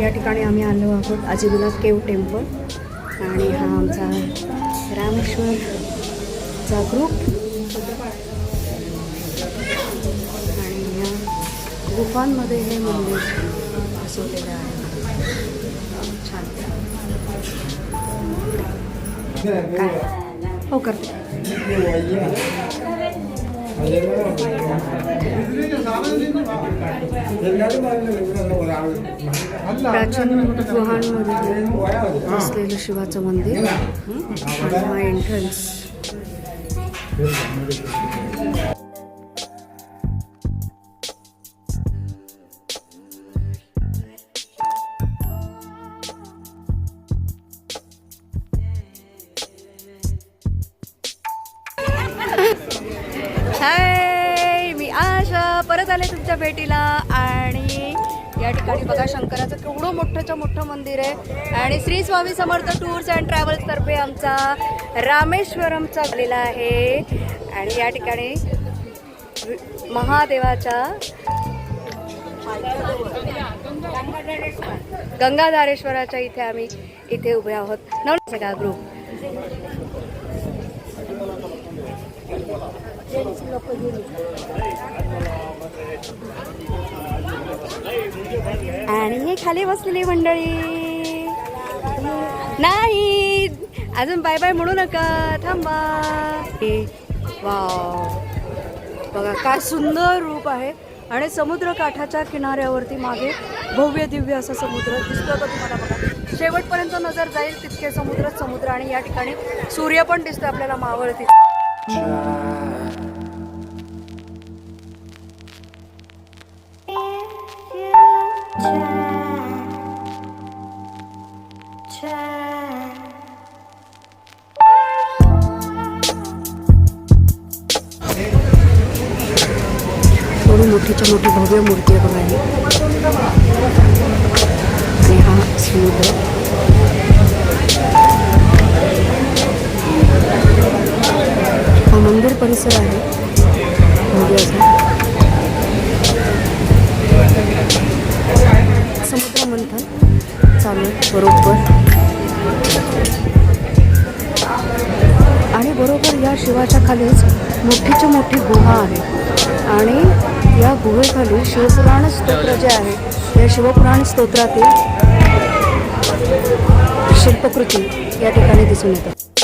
या ठिकाणी आम्ही आलो आहोत अजिविनाथ केव टेम्पल आणि हा आमचा रामेश्वरचा ग्रुप आणि या गुफांमध्ये हे मंदिर बसवलेलं आहे. छान. काय? हो करते. प्राचीन गुहांमध्ये असलेलं शिवाचं मंदिर. आणि हा एंट्रन्स हाय मी आशा. परत आले तुमच्या भेटीला. आणि या ठिकाणी बघा शंकराचं केवढं मोठंच्या मोठं मंदिर आहे. आणि श्री स्वामी समर्थ टूर्स अँड ट्रॅव्हल्सतर्फे आमचा रामेश्वरमचा आलेला आहे. आणि या ठिकाणी महादेवाच्या गंगाधारेश्वराच्या इथे आम्ही इथे उभे आहोत. नवरा सगळा ग्रुप आणि हे खाली बसलेली मंडळी. नाही. अजून बाय बाय म्हणू नका. थांबा. हे, वाव. बघा काय सुंदर रूप आहे. आणि समुद्र काठाच्या किनाऱ्यावरती मागे भव्य दिव्य असा समुद्र दिसतो का तुम्हाला बघा? शेवटपर्यंत नजर जाईल तितके समुद्र समुद्र. आणि या ठिकाणी सूर्य पण दिसतो आपल्याला मावळती थोडी मोठीच्या मोठी भव्य मूर्ती आहे बघा आणि हा समुद्र. हा मंदिर परिसर आहे. म्हणजे भव्य असा. समुद्र मंथन चालू बरोबर. गुहेखालीच खालीच मोठीची मोठी गुहा आहे. आणि या गुहेखाली शिवपुराण स्तोत्र जे आहे या शिवपुराण स्तोत्रातील शिल्पकृती या ठिकाणी दिसून येतात.